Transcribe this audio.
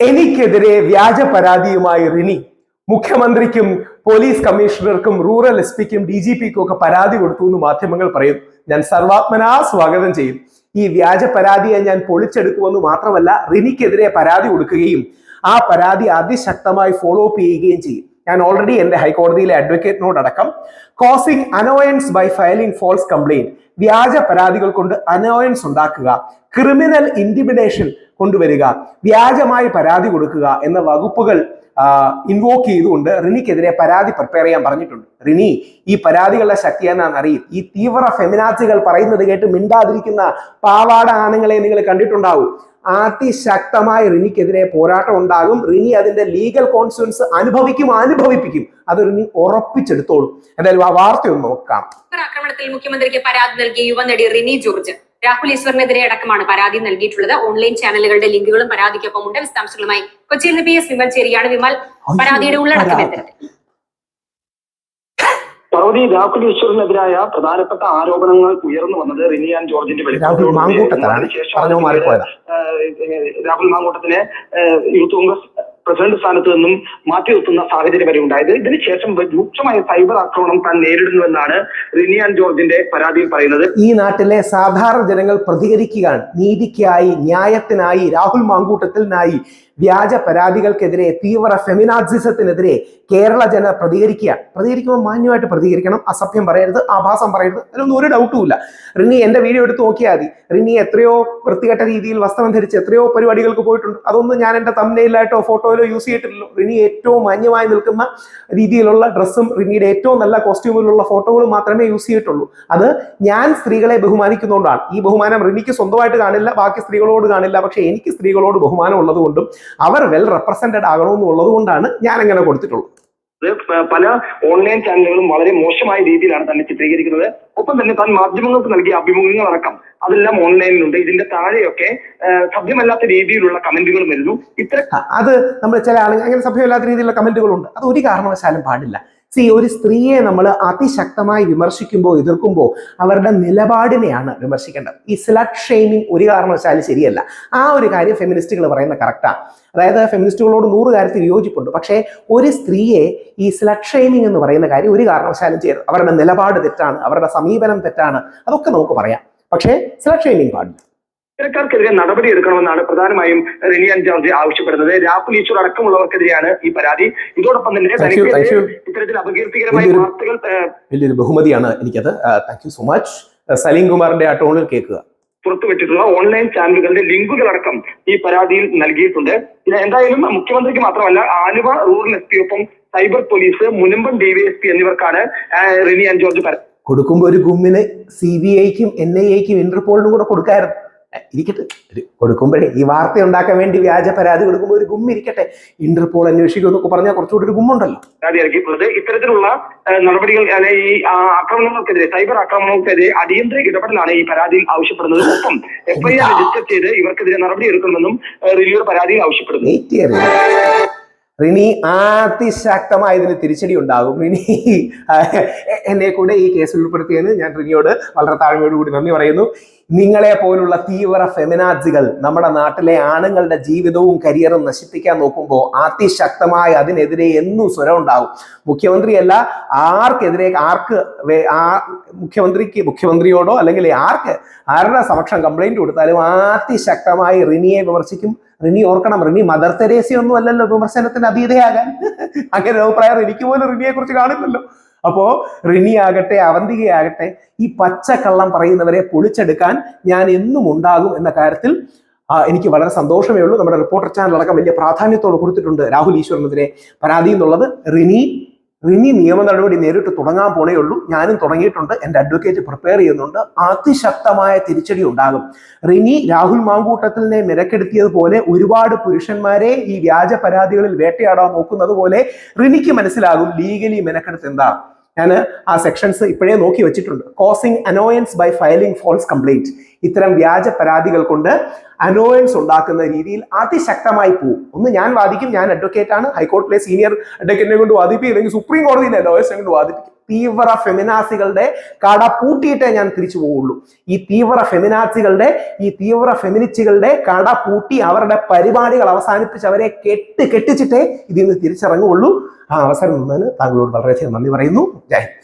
എനിക്കെതിരെ വ്യാജ പരാതിയുമായി റിനി. മുഖ്യമന്ത്രിക്കും പോലീസ് കമ്മീഷണർക്കും റൂറൽ എസ് പിക്കും ഡി ജി പിക്കും ഒക്കെ പരാതി കൊടുത്തു എന്ന് മാധ്യമങ്ങൾ പറയുന്നു. ഞാൻ സർവാത്മനാ സ്വാഗതം ചെയ്യും. ഈ വ്യാജ പരാതിയെ ഞാൻ പൊളിച്ചെടുക്കുമെന്ന് മാത്രമല്ല റിനിക്കെതിരെ പരാതി കൊടുക്കുകയും ആ പരാതി അതിശക്തമായി ഫോളോ അപ്പ് ചെയ്യുകയും ചെയ്യും. ഞാൻ ഓൾറെഡി എന്റെ ഹൈക്കോടതിയിലെ അഡ്വക്കേറ്റിനോടടക്കം causing annoyance by filing false complaint വ്യാജ പരാതികൾ കൊണ്ട് അനോയൻസ് ഉണ്ടാക്കുക ക്രിമിനൽ ഇന്റിമിഡേഷൻ കൊണ്ടുവരിക വ്യാജമായി പരാതി കൊടുക്കുക എന്ന വകുപ്പുകൾ ഇൻവോക്ക് ചെയ്തുകൊണ്ട് റിനിക്കെതിരെ പരാതി പ്രിപ്പയർ ചെയ്യാൻ പറഞ്ഞിട്ടുണ്ട്. റിനി ഈ പരാതികളുടെ ശക്തി എന്നാണ് അറിയും. ഈ തീവ്ര ഫെമിനാസികൾ പറയുന്നത് കേട്ട് മിണ്ടാതിരിക്കുന്ന പാവാട ആണുങ്ങളെ നിങ്ങൾ കണ്ടിട്ടുണ്ടാവും. അതിശക്തമായ റിനിക്കെതിരെ പോരാട്ടം ഉണ്ടാകും. റിനി അതിന്റെ ലീഗൽ കോൺസിക്വൻസ് അനുഭവിക്കും അനുഭവിപ്പിക്കും. അത് റിനി ഉറപ്പിച്ചെടുത്തോളും. എന്തായാലും ആ വാർത്തയൊന്ന് നോക്കാം. ആക്രമണത്തിൽ മുഖ്യമന്ത്രിക്ക് പരാതി നൽകിയ യുവനടി റിനി ജോർജ്. രാഹുൽ ഈശ്വറിനെതിരെ അടക്കമാണ് പരാതി നൽകിയിട്ടുള്ളത്. ഓൺലൈൻ ചാനലുകളുടെ ലിങ്കുകളും പരാതിക്കൊപ്പം ഉണ്ട് വിശദാംശങ്ങളുമായി കൊച്ചിയിൽ നിന്ന് പി എസ് വിമൽ ചേരിയാണ്. വിമൽ പരാതിയുടെ ഉള്ളടക്കം എത്തരത്തിൽ സൗദി രാഹുൽ ഈശ്വറിനെതിരായ പ്രധാനപ്പെട്ട ആരോപണങ്ങൾ ഉയർന്നു വന്നത് റിനിയാൻ ജോർജിന്റെ രാഹുൽ മാങ്കൂട്ടത്തിനെ യൂത്ത് കോൺഗ്രസ് പ്രസിഡന്റ് സ്ഥാനത്ത് നിന്നും മാറ്റി നിർത്തുന്ന സാഹചര്യം വരെ ഉണ്ടായത്. ഇതിനുശേഷം രൂക്ഷമായ സൈബർ ആക്രമണം താൻ നേരിടുന്നുവെന്നാണ് റിനിയാൻ ജോർജിന്റെ പരാതിയിൽ പറയുന്നത്. ഈ നാട്ടിലെ സാധാരണ ജനങ്ങൾ പ്രതികരിക്കുകയാണ്. നീതിക്കായി ന്യായത്തിനായി രാഹുൽ മാങ്കൂട്ടത്തിനായി വ്യാജ പരാതികൾക്കെതിരെ തീവ്ര ഫെമിനാസിസത്തിനെതിരെ കേരള ജന പ്രതികരിക്കുക. പ്രതികരിക്കുമ്പോൾ മാന്യമായിട്ട് പ്രതികരിക്കണം. അസഭ്യം പറയരുത് ആഭാസം പറയരുത്. അതിലൊന്നും ഒരു ഡൗട്ടും ഇല്ല. റിനി എന്റെ വീഡിയോ എടുത്ത് നോക്കിയാൽ മതി. റിനി എത്രയോ വൃത്തികെട്ട രീതിയിൽ വസ്ത്രം ധരിച്ച് എത്രയോ പരിപാടികൾക്ക് പോയിട്ടുണ്ട്. അതൊന്നും ഞാൻ എന്റെ തമ്മിലായിട്ടോ ഫോട്ടോയിലോ യൂസ് ചെയ്തിട്ടില്ലല്ലോ റിനി ഏറ്റവും മാന്യമായി നിൽക്കുന്ന രീതിയിലുള്ള ഡ്രസ്സും റിനിയുടെ ഏറ്റവും നല്ല കോസ്റ്റ്യൂമിലുള്ള ഫോട്ടോകളും മാത്രമേ യൂസ് ചെയ്തിട്ടുള്ളൂ. അത് ഞാൻ സ്ത്രീകളെ ബഹുമാനിക്കുന്നതുകൊണ്ടാണ് ഈ ബഹുമാനം റിനിക്ക് സ്വന്തമായിട്ട് കാണില്ല ബാക്കി സ്ത്രീകളോട് കാണില്ല. പക്ഷേ എനിക്ക് സ്ത്രീകളോട് ബഹുമാനം ഉള്ളതുകൊണ്ടും അവർ വെൽ റെപ്രസെന്റഡ് ആകണമെന്നുള്ളത് കൊണ്ടാണ് ഞാൻ അങ്ങനെ കൊടുത്തിട്ടുള്ളത് പല ഓൺലൈൻ ചാനലുകളും വളരെ മോശമായ രീതിയിലാണ് തന്നെ ചിത്രീകരിക്കുന്നത്. ഒപ്പം തന്നെ താൻ മാധ്യമങ്ങൾക്ക് നൽകിയ അഭിമുഖങ്ങൾ അടക്കം അതെല്ലാം ഓൺലൈനിലുണ്ട്. ഇതിന്റെ താഴെയൊക്കെ സഭ്യമല്ലാത്ത രീതിയിലുള്ള കമന്റുകൾ വരുന്നു. ഇത്ര അത് നമ്മൾ ചില ആളുകൾ അങ്ങനെ സഭ്യമല്ലാത്ത രീതിയിലുള്ള കമന്റുകളുണ്ട്. അത് ഒരു കാരണവശാലും പാടില്ല. സി ഒരു സ്ത്രീയെ നമ്മൾ അതിശക്തമായി വിമർശിക്കുമ്പോൾ എതിർക്കുമ്പോൾ അവരുടെ നിലപാടിനെയാണ് വിമർശിക്കേണ്ടത്. ഈ സ്ലട്ട് ഷെയ്മിങ് ഒരു കാരണവശാലും ശരിയല്ല. ആ ഒരു കാര്യം ഫെമിനിസ്റ്റുകൾ പറയുന്ന കറക്റ്റാണ് അതായത് ഫെമിനിസ്റ്റുകളോട് നൂറ് കാര്യത്തിൽ വിയോജിപ്പുണ്ട് പക്ഷേ ഒരു സ്ത്രീയെ ഈ സ്ലട്ട് ഷെയ്മിങ് എന്ന് പറയുന്ന കാര്യം ഒരു കാരണവശാലും ചെയ്യരുത്. അവരുടെ നിലപാട് തെറ്റാണ് അവരുടെ സമീപനം തെറ്റാണ് അതൊക്കെ നമുക്ക് പറയാം. പക്ഷേ സ്ലട്ട് ഷെയ്മിങ് പാടില്ല. ഇത്തരക്കാർക്കെതിരെ നടപടി എടുക്കണമെന്നാണ് പ്രധാനമായും റിനിയാൻ ജോർജ് ആവശ്യപ്പെടുന്നത്. രാഹുൽ ഈശ്വർ അടക്കമുള്ളവർക്കെതിരെയാണ് ഈ പരാതി. ഇതോടൊപ്പം തന്നെ ഇത്തരത്തിൽ അപകീർത്തികരമായ വാർത്തകൾ വലിയൊരു ബഹുമതിയാണ് എനിക്കത്. Thank you so much Saleem കുമാറിന്റെ ആ ടോണിൽ കേൾക്കുക. പുറത്തുവിട്ടിട്ടുള്ള ഓൺലൈൻ ചാനലുകളുടെ ലിങ്കുകൾ അടക്കം ഈ പരാതിയിൽ നൽകിയിട്ടുണ്ട്. പിന്നെ എന്തായാലും മുഖ്യമന്ത്രിക്ക് മാത്രമല്ല ആലുവ റൂറൽ എസ് പി ഒപ്പം സൈബർ പോലീസ് മുനമ്പം ഡിവൈഎസ്പി എന്നിവർക്കാണ് റിനി ആൻഡ് ജോർജ് പരാതി. കൊടുക്കുമ്പോൾ ഒരു ഗുമ്മിന് സി ബി ഐക്കും എൻ ഐ എക്കും ഇന്റർപോളിനും കൂടെ കൊടുക്കായിരുന്നു. എ, ഇരിക്കട്ടെ. കൊടുക്കുമ്പോഴേ ഈ വാർത്ത ഉണ്ടാക്കാൻ വേണ്ടി വ്യാജ പരാതി കൊടുക്കുമ്പോൾ ഒരു ഗും ഇരിക്കട്ടെ. ഇന്റർപോൾ അന്വേഷിക്കും എന്നൊക്കെ പറഞ്ഞാൽ കുറച്ചുകൂടി ഒരു ഗുമ്മുണ്ടല്ലോ. ഇറക്കിയിട്ടുള്ളത് ഇത്തരത്തിലുള്ള നടപടികൾ അല്ലെ ഈ ആക്രമണങ്ങൾക്കെതിരെ സൈബർ ആക്രമണങ്ങൾക്കെതിരെ അടിയന്തര ഇടപെടലാണ് ഈ പരാതിയിൽ ആവശ്യപ്പെടുന്നത്. ഒപ്പം എഫ്ഐആർ രജിസ്റ്റർ ചെയ്ത് ഇവർക്കെതിരെ നടപടി എടുക്കണമെന്നും ആ, റിനിയുടെ പരാതിയിൽ ആവശ്യപ്പെടുന്നു. റിനി അതിശക്തമായതിന് തിരിച്ചടി ഉണ്ടാകും. റിനി എന്നെ കൂടെ ഈ കേസിൽ ഉൾപ്പെടുത്തിയതിന് ഞാൻ റിനിയോട് വളരെ താഴ്മയോടുകൂടി നന്ദി പറയുന്നു. നിങ്ങളെ പോലുള്ള തീവ്ര ഫെമിനാജികൾ നമ്മുടെ നാട്ടിലെ ആണുങ്ങളുടെ ജീവിതവും കരിയറും നശിപ്പിക്കാൻ നോക്കുമ്പോൾ അതിശക്തമായ അതിനെതിരെ എന്നും സ്വരം ഉണ്ടാകും. മുഖ്യമന്ത്രിയല്ല ആർക്കെതിരെ ആർക്ക് മുഖ്യമന്ത്രിക്ക് മുഖ്യമന്ത്രിയോടോ അല്ലെങ്കിൽ ആർക്ക് ആരുടെ സമക്ഷം കംപ്ലൈന്റ് കൊടുത്താലും അതിശക്തമായി റിനിയെ വിമർശിക്കും. റിനി ഓർക്കണം റിനി മദർ തെരേസയൊന്നും അല്ലല്ലോ വിമർശനത്തിന് അതീതയാകാൻ. അങ്ങനെ അഭിപ്രായം എനിക്ക് പോലും റിനിയെ കുറിച്ച് കാണില്ലല്ലോ. അപ്പോ റിനി ആകട്ടെ അവന്തികയാകട്ടെ ഈ പച്ചക്കള്ളം പറയുന്നവരെ പൊളിച്ചെടുക്കാൻ ഞാൻ എന്നും ഉണ്ടാകും എന്ന കാര്യത്തിൽ എനിക്ക് വളരെ സന്തോഷമേ ഉള്ളൂ നമ്മുടെ റിപ്പോർട്ടർ ചാനൽ അടക്കം വലിയ പ്രാധാന്യത്തോട് കൊടുത്തിട്ടുണ്ട് രാഹുൽ ഈശ്വരനെതിരെ. പരാതി എന്നുള്ളത് റിനി റിനി നിയമ നടപടി നേരിട്ട് തുടങ്ങാൻ പോണേ ഉള്ളൂ. ഞാനും തുടങ്ങിയിട്ടുണ്ട്. എന്റെ അഡ്വക്കേറ്റ് പ്രിപ്പയർ ചെയ്യുന്നുണ്ട്. അതിശക്തമായ തിരിച്ചടി ഉണ്ടാകും. റിനി രാഹുൽ മാങ്കൂട്ടത്തിനെ നിരക്കെടുത്തിയതുപോലെ ഒരുപാട് പുരുഷന്മാരെ ഈ വ്യാജ പരാതികളിൽ വേട്ടയാടാൻ നോക്കുന്നത് പോലെ റിനിക്ക് മനസ്സിലാകും. ലീഗലി മെനക്കെടുത്ത് എന്താണ് ഞാൻ ആ സെക്ഷൻസ് ഇപ്പോഴേ നോക്കി വെച്ചിട്ടുണ്ട്. Causing annoyance by filing false complaint ഇത്തരം വ്യാജ പരാതികൾ കൊണ്ട് അനോയൻസ് ഉണ്ടാക്കുന്ന രീതിയിൽ അതിശക്തമായി പോകും ഒന്ന് ഞാൻ വാദിക്കും ഞാൻ അഡ്വക്കേറ്റ് ആണ്. ഹൈക്കോർട്ടിലെ സീനിയർ അഡ്വക്കേറ്റിനെ കൊണ്ട് വാദിപ്പിക്കും അല്ലെങ്കിൽ സുപ്രീം കോടതിയിലെ ലോയേഴ്സിനെ കൊണ്ട് വാദിപ്പിക്കും. തീവ്ര ഫെമിനാസികളുടെ കട പൂട്ടിയിട്ടേ ഞാൻ തിരിച്ചു പോവുള്ളൂ. ഈ തീവ്ര ഫെമിനാസികളുടെ ഈ തീവ്ര ഫെമിനിസ്റ്റുകളുടെ കട പൂട്ടി അവരുടെ പരിപാടികൾ അവസാനിപ്പിച്ച് അവരെ കെട്ട് കെട്ടിച്ചിട്ടേ ഇതിൽ നിന്ന് തിരിച്ചിറങ്ങുള്ളൂ ആ അവസരം നിന്നതിന് താങ്കളോട് വളരെയധികം നന്ദി പറയുന്നു. ജയ്.